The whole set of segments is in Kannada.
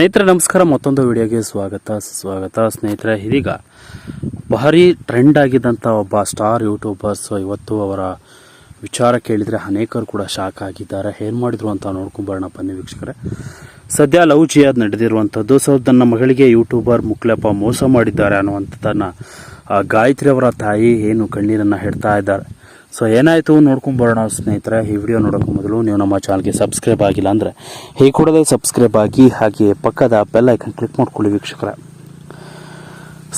ಸ್ನೇಹಿತರೆ, ನಮಸ್ಕಾರ. ಮತ್ತೊಂದು ವಿಡಿಯೋಗೆ ಸ್ವಾಗತ. ಸ್ವಾಗತ ಸ್ನೇಹಿತರೆ, ಇದೀಗ ಭಾರಿ ಟ್ರೆಂಡ್ ಆಗಿದ್ದಂಥ ಒಬ್ಬ ಸ್ಟಾರ್ ಯೂಟ್ಯೂಬರ್ಸ್ ಇವತ್ತು ಅವರ ವಿಚಾರ ಕೇಳಿದರೆ ಅನೇಕರು ಕೂಡ ಶಾಕ್ ಆಗಿದ್ದಾರೆ. ಏನು ಮಾಡಿದ್ರು ಅಂತ ನೋಡ್ಕೊಂಬರೋಣ ಬನ್ನಿ ವೀಕ್ಷಕರೇ. ಸದ್ಯ ಲವ್ ಜಿಯಾದ್ ನಡೆದಿರುವಂಥದ್ದು ಸೊ ತನ್ನ ಮಗಳಿಗೆ ಯೂಟ್ಯೂಬರ್ ಮುಕ್ಲೆಪ್ಪ ಮೋಸ ಮಾಡಿದ್ದಾರೆ ಅನ್ನುವಂಥದ್ದನ್ನು ಗಾಯತ್ರಿ ಅವರ ತಾಯಿ ಏನು ಕಣ್ಣೀರನ್ನು ಹೇಳ್ತಾ ಇದ್ದಾರೆ. ಸೊ ಏನಾಯಿತು? ನೋಡ್ಕೊಂಬರೋಣ ಸ್ನೇಹಿತರೆ. ಈ ವಿಡಿಯೋ ನೋಡೋಕೆ ಮೊದಲು ನೀವು ನಮ್ಮ ಚಾನಲ್ಗೆ ಸಬ್ಸ್ಕ್ರೈಬ್ ಆಗಿಲ್ಲ ಅಂದರೆ, ಈ ಕೂಡಲೇ ಸಬ್ಸ್ಕ್ರೈಬ್ ಆಗಿ ಹಾಗೆ ಪಕ್ಕದ ಬೆಲ್ ಐಕನ್ ಕ್ಲಿಕ್ ಮಾಡ್ಕೊಳ್ಳಿ ವೀಕ್ಷಕರ.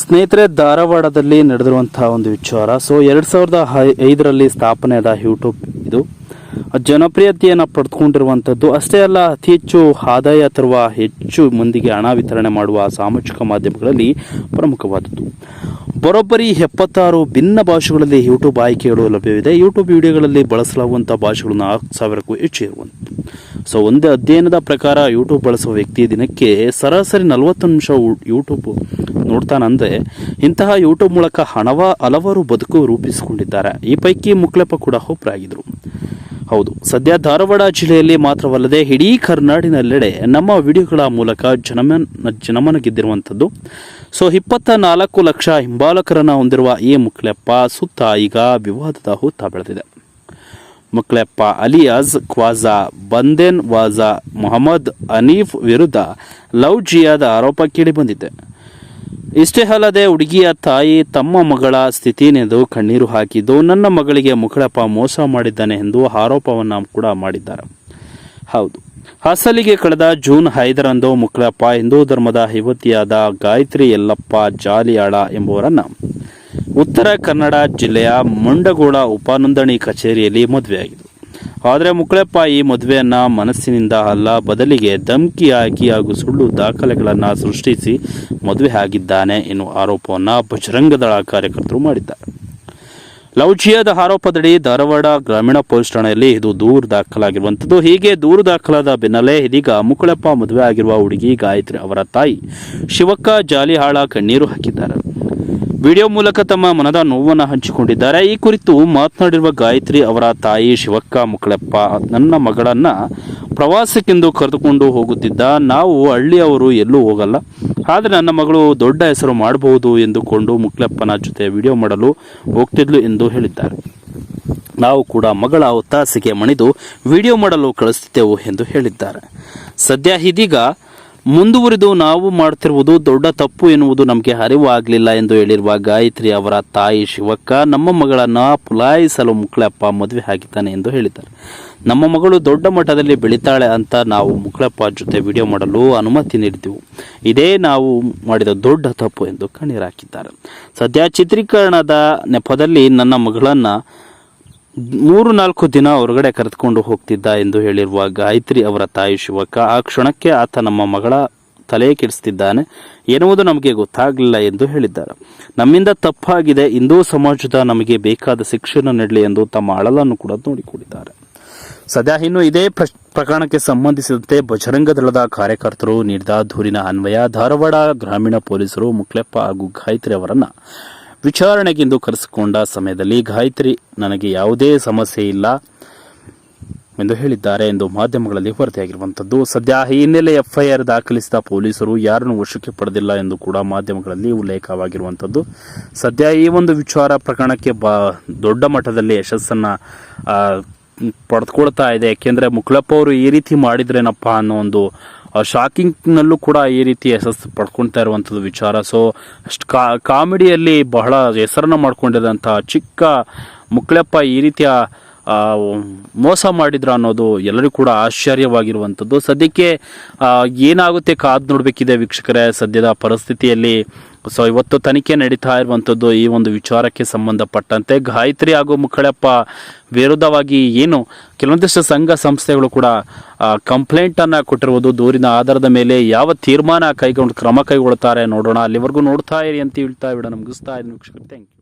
ಸ್ನೇಹಿತರೆ, ಧಾರವಾಡದಲ್ಲಿ ನಡೆದಿರುವಂತಹ ಒಂದು ವಿಚಾರ. ಸೊ ಎರಡು ಸಾವಿರದ ಐದರಲ್ಲಿ ಸ್ಥಾಪನೆಯಾದ ಯೂಟ್ಯೂಬ್ ಇದು. ಜನಪ್ರಿಯತೆಯನ್ನು ಪಡೆದುಕೊಂಡಿರುವಂಥದ್ದು ಅಷ್ಟೇ ಅಲ್ಲ, ಅತಿ ಹೆಚ್ಚು ಆದಾಯ ತರುವ ಹೆಚ್ಚು ಮಂದಿಗೆ ಹಣ ವಿತರಣೆ ಮಾಡುವ ಸಾಮಾಜಿಕ ಮಾಧ್ಯಮಗಳಲ್ಲಿ ಪ್ರಮುಖವಾದದ್ದು. ಬರೋಬ್ಬರಿ ಎಪ್ಪತ್ತಾರು ಭಿನ್ನ ಭಾಷೆಗಳಲ್ಲಿ ಯೂಟ್ಯೂಬ್ ಆಯ್ಕೆಗಳು ಲಭ್ಯವಿದೆ. ಯೂಟ್ಯೂಬ್ ವಿಡಿಯೋಗಳಲ್ಲಿ ಬಳಸಲಾಗುವಂಥ ಭಾಷೆಗಳು ನಾಲ್ಕು ಸಾವಿರಕ್ಕೂ ಹೆಚ್ಚು ಇರುವಂಥದ್ದು. ಸೊ ಒಂದೇ ಅಧ್ಯಯನದ ಪ್ರಕಾರ ಯೂಟ್ಯೂಬ್ ಬಳಸುವ ವ್ಯಕ್ತಿ ದಿನಕ್ಕೆ ಸರಾಸರಿ ನಲವತ್ತು ನಿಮಿಷ ಯೂಟ್ಯೂಬ್ ನೋಡ್ತಾನಂದ್ರೆ ಇಂತಹ ಯೂಟ್ಯೂಬ್ ಮೂಲಕ ಹಣವ ಹಲವಾರು ಬದುಕು ರೂಪಿಸಿಕೊಂಡಿದ್ದಾರೆ. ಈ ಪೈಕಿ ಮುಕ್ಲೆಪ್ಪ ಕೂಡ ಒಬ್ಬರಾಗಿದ್ರು ಹೌದು. ಸದ್ಯ ಧಾರವಾಡ ಜಿಲ್ಲೆಯಲ್ಲಿ ಮಾತ್ರವಲ್ಲದೆ ಇಡೀ ಕರ್ನಾಡಿನಲ್ಲೆಡೆ ನಮ್ಮ ವಿಡಿಯೋಗಳ ಮೂಲಕ ಜನಮನ ಜನಮನ ಗೆದ್ದಿರುವಂಥದ್ದು ಸೊ ಇಪ್ಪತ್ತ ನಾಲ್ಕು ಲಕ್ಷ ಹಿಂಬಾಲಕರನ್ನು ಹೊಂದಿರುವ ಈ ಮುಕ್ಲೆಪ್ಪ ಸುತ್ತ ಈಗ ವಿವಾದದ ಹುತ್ತ ಬೆಳೆದಿದೆ. ಮುಕ್ಲೆಪ್ಪ ಅಲಿಯಾಜ್ ಕ್ವಾಜಾ ಬಂದೇನ್ ವಾಜಾ, ಮೊಹಮ್ಮದ್ ಹನೀಫ್ ವಿರುದ್ಧ ಲವ್ ಜಿಯಾದ ಆರೋಪ ಕೇಳಿಬಂದಿದೆ ಇಷ್ಟೇ ಅಲ್ಲದೆ ಹುಡುಗಿಯ ತಾಯಿ ತಮ್ಮ ಮಗಳ ಸ್ಥಿತಿನೆಂದು ಕಣ್ಣೀರು ಹಾಕಿದ್ದು, ನನ್ನ ಮಗಳಿಗೆ ಮುಖಡಪ್ಪ ಮೋಸ ಮಾಡಿದ್ದಾನೆ ಎಂದು ಆರೋಪವನ್ನು ಕೂಡ ಮಾಡಿದ್ದಾರೆ. ಹೌದು. ಹಾಸಲಿಗೆ ಕಳೆದ ಜೂನ್ ಐದರಂದು ಮುಕ್ಳಪ್ಪ ಹಿಂದೂ ಧರ್ಮದ ಯುವತಿಯಾದ ಗಾಯತ್ರಿ ಯಲ್ಲಪ್ಪ ಜಾಲಿಯಾಳ ಎಂಬುವರನ್ನ ಉತ್ತರ ಕನ್ನಡ ಜಿಲ್ಲೆಯ ಮುಂಡಗೋಳ ಉಪನೋಂದಣಿ ಕಚೇರಿಯಲ್ಲಿ ಮದುವೆಯಾಗಿದ್ದು. ಆದರೆ ಮುಕ್ಳೆಪ್ಪ ಈ ಮದುವೆಯನ್ನ ಮನಸ್ಸಿನಿಂದ ಅಲ್ಲ, ಬದಲಿಗೆ ಧಮಕಿ ಹಾಕಿ ಹಾಗೂ ಸುಳ್ಳು ದಾಖಲೆಗಳನ್ನು ಸೃಷ್ಟಿಸಿ ಮದುವೆ ಆಗಿದ್ದಾನೆ ಎನ್ನುವ ಆರೋಪವನ್ನು ಬಜರಂಗದಳ ಕಾರ್ಯಕರ್ತರು ಮಾಡಿದ್ದಾರೆ. ಲೌಚಿಯಾದ ಆರೋಪದಡಿ ಧಾರವಾಡ ಗ್ರಾಮೀಣ ಪೊಲೀಸ್ ಠಾಣೆಯಲ್ಲಿ ಇದು ದೂರು ದಾಖಲಾಗಿರುವಂಥದ್ದು. ಹೀಗೆ ದೂರು ದಾಖಲಾದ ಬೆನ್ನಲ್ಲೇ ಇದೀಗ ಮುಕ್ಕಳಪ್ಪ ಮದುವೆ ಆಗಿರುವ ಹುಡುಗಿ ಗಾಯತ್ರಿ ಅವರ ತಾಯಿ ಶಿವಕ್ಕ ಜಾಲಿಹಾಳ ಕಣ್ಣೀರು ಹಾಕಿದ್ದಾರೆ. ವಿಡಿಯೋ ಮೂಲಕ ತಮ್ಮ ಮನದ ನೋವನ್ನು ಹಂಚಿಕೊಂಡಿದ್ದಾರೆ. ಈ ಕುರಿತು ಮಾತನಾಡಿರುವ ಗಾಯತ್ರಿ ಅವರ ತಾಯಿ ಶಿವಕ್ಕ ಮುಕ್ಕಳಪ್ಪ, ನನ್ನ ಮಗಳನ್ನ ಪ್ರವಾಸಕ್ಕೆಂದು ಕರೆದುಕೊಂಡು ಹೋಗುತ್ತಿದ್ದ ನಾವು ಹಳ್ಳಿಯವರು ಎಲ್ಲೂ ಹೋಗಲ್ಲ. ಆದರೆ ನನ್ನ ಮಗಳು ದೊಡ್ಡ ಹೆಸರು ಮಾಡಬಹುದು ಎಂದುಕೊಂಡು ಮುಕ್ಲಪ್ಪನ ಜೊತೆ ವಿಡಿಯೋ ಮಾಡಲು ಹೋಗ್ತಿದ್ಲು ಎಂದು ಹೇಳಿದ್ದಾರೆ. ನಾವು ಕೂಡ ಮಗಳ ಒತ್ತಾಸೆಗೆ ಮಣಿದು ವಿಡಿಯೋ ಮಾಡಲು ಕಳಿಸುತ್ತಿದ್ದೆವು ಎಂದು ಹೇಳಿದ್ದಾರೆ. ಸದ್ಯ ಇದೀಗ ಮುಂದುವರಿದು ನಾವು ಮಾಡ್ತಿರುವುದು ದೊಡ್ಡ ತಪ್ಪು ಎನ್ನುವುದು ನಮಗೆ ಅರಿವು ಆಗಲಿಲ್ಲ ಎಂದು ಹೇಳಿರುವ ಗಾಯತ್ರಿ ಅವರ ತಾಯಿ ಶಿವಕ್ಕ, ನಮ್ಮ ಮಗಳನ್ನ ಪುಲಾಯಿಸಲು ಮುಕ್ಳಪ್ಪ ಮದುವೆ ಹಾಕಿದ್ದಾನೆ ಎಂದು ಹೇಳಿದ್ದಾರೆ. ನಮ್ಮ ಮಗಳು ದೊಡ್ಡ ಮಟ್ಟದಲ್ಲಿ ಬೆಳೀತಾಳೆ ಅಂತ ನಾವು ಮುಕ್ಳಪ್ಪ ಜೊತೆ ವಿಡಿಯೋ ಮಾಡಲು ಅನುಮತಿ ನೀಡಿದೆವು. ಇದೇ ನಾವು ಮಾಡಿದ ದೊಡ್ಡ ತಪ್ಪು ಎಂದು ಕಣ್ಣೀರಾಕಿದ್ದಾರೆ ಸದ್ಯ ಚಿತ್ರೀಕರಣದ ನೆಪದಲ್ಲಿ ನನ್ನ ಮಗಳನ್ನ ಮೂರು ನಾಲ್ಕು ದಿನ ಹೊರಗಡೆ ಕರೆದುಕೊಂಡು ಹೋಗ್ತಿದ್ದ ಎಂದು ಹೇಳಿರುವ ಗಾಯತ್ರಿ ಅವರ ತಾಯಿ ಶಿವಕ್ಕ, ಆ ಕ್ಷಣಕ್ಕೆ ಆತ ನಮ್ಮ ಮಗಳ ತಲೆ ಕೆಡಿಸ್ತಿದ್ದಾನೆ ಎನ್ನುವುದು ನಮಗೆ ಗೊತ್ತಾಗಲಿಲ್ಲ ಎಂದು ಹೇಳಿದ್ದಾರೆ. ನಮ್ಮಿಂದ ತಪ್ಪಾಗಿದೆ, ಹಿಂದೂ ಸಮಾಜದ ನಮಗೆ ಬೇಕಾದ ಶಿಕ್ಷಣ ನೀಡಲಿ ಎಂದು ತಮ್ಮ ಅಳಲನ್ನು ಕೂಡ ನೋಡಿಕೊಂಡಿದ್ದಾರೆ. ಸದ್ಯ ಇನ್ನು ಇದೇ ಪ್ರಕರಣಕ್ಕೆ ಸಂಬಂಧಿಸಿದಂತೆ ಬಜರಂಗ ದಳದ ಕಾರ್ಯಕರ್ತರು ನೀಡಿದ ದೂರಿನ ಅನ್ವಯ ಧಾರವಾಡ ಗ್ರಾಮೀಣ ಪೊಲೀಸರು ಮುಕ್ಲೆಪ್ಪ ಹಾಗೂ ಗಾಯತ್ರಿ ಅವರನ್ನ ವಿಚಾರಣೆಗೆಂದು ಕರೆಸಿಕೊಂಡ ಸಮಯದಲ್ಲಿ ಗಾಯತ್ರಿ ನನಗೆ ಯಾವುದೇ ಸಮಸ್ಯೆ ಇಲ್ಲ ಎಂದು ಹೇಳಿದ್ದಾರೆ ಎಂದು ಮಾಧ್ಯಮಗಳಲ್ಲಿ ವರದಿಯಾಗಿರುವಂಥದ್ದು. ಸದ್ಯ ಈ ಹಿನ್ನೆಲೆ ಎಫ್ಐಆರ್ ದಾಖಲಿಸಿದ ಪೊಲೀಸರು ಯಾರನ್ನು ವಶಕ್ಕೆ ಪಡೆದಿಲ್ಲ ಎಂದು ಕೂಡ ಮಾಧ್ಯಮಗಳಲ್ಲಿ ಉಲ್ಲೇಖವಾಗಿರುವಂಥದ್ದು. ಸದ್ಯ ಈ ಒಂದು ವಿಚಾರ ಪ್ರಕರಣಕ್ಕೆ ಬ ದೊಡ್ಡ ಮಟ್ಟದಲ್ಲಿ ಯಶಸ್ಸನ್ನು ಪಡೆದುಕೊಳ್ತಾ ಇದೆ. ಯಾಕೆಂದರೆ ಮುಕ್ಲಪ್ಪ ಅವರು ಈ ರೀತಿ ಮಾಡಿದ್ರೇನಪ್ಪ ಅನ್ನೋ ಒಂದು ಶಾಕಿಂಗ್ನಲ್ಲೂ ಕೂಡ ಈ ರೀತಿ ಯಶಸ್ಸು ಪಡ್ಕೊಳ್ತಾ ಇರುವಂಥದ್ದು ವಿಚಾರ. ಸೊ ಕಾಮಿಡಿಯಲ್ಲಿ ಬಹಳ ಹೆಸರನ್ನ ಮಾಡ್ಕೊಂಡಿದ್ದಂಥ ಚಿಕ್ಕ ಮುಕ್ಳಪ್ಪ ಈ ರೀತಿಯ ಮೋಸ ಮಾಡಿದ್ರ ಅನ್ನೋದು ಎಲ್ಲರಿಗೂ ಕೂಡ ಆಶ್ಚರ್ಯವಾಗಿರುವಂಥದ್ದು. ಸದ್ಯಕ್ಕೆ ಏನಾಗುತ್ತೆ ಕಾದು ನೋಡಬೇಕಿದೆ ವೀಕ್ಷಕರೇ. ಸದ್ಯದ ಪರಿಸ್ಥಿತಿಯಲ್ಲಿ ಸೊ ಇವತ್ತು ತನಿಖೆ ನಡೀತಾ ಇರುವಂಥದ್ದು ಈ ಒಂದು ವಿಚಾರಕ್ಕೆ ಸಂಬಂಧಪಟ್ಟಂತೆ ಗಾಯತ್ರಿ ಹಾಗೂ ಮುಖಳಪ್ಪ ವಿರುದ್ಧವಾಗಿ ಏನು ಕೆಲವೊಂದಿಷ್ಟು ಸಂಘ ಸಂಸ್ಥೆಗಳು ಕೂಡ ಕಂಪ್ಲೇಂಟನ್ನು ಕೊಟ್ಟಿರುವುದು ದೂರಿನ ಆಧಾರದ ಮೇಲೆ ಯಾವ ತೀರ್ಮಾನ ಕೈಗೊಂಡು ಕ್ರಮ ಕೈಗೊಳ್ತಾರೆ ನೋಡೋಣ. ಅಲ್ಲಿವರೆಗೂ ನೋಡ್ತಾ ಇರಿ ಅಂತ ಹೇಳ್ತಾ ವಿಡ ಮುಗಿಸ್ತಾ ಇದ್ದೀನಿ ಥ್ಯಾಂಕ್ ಯು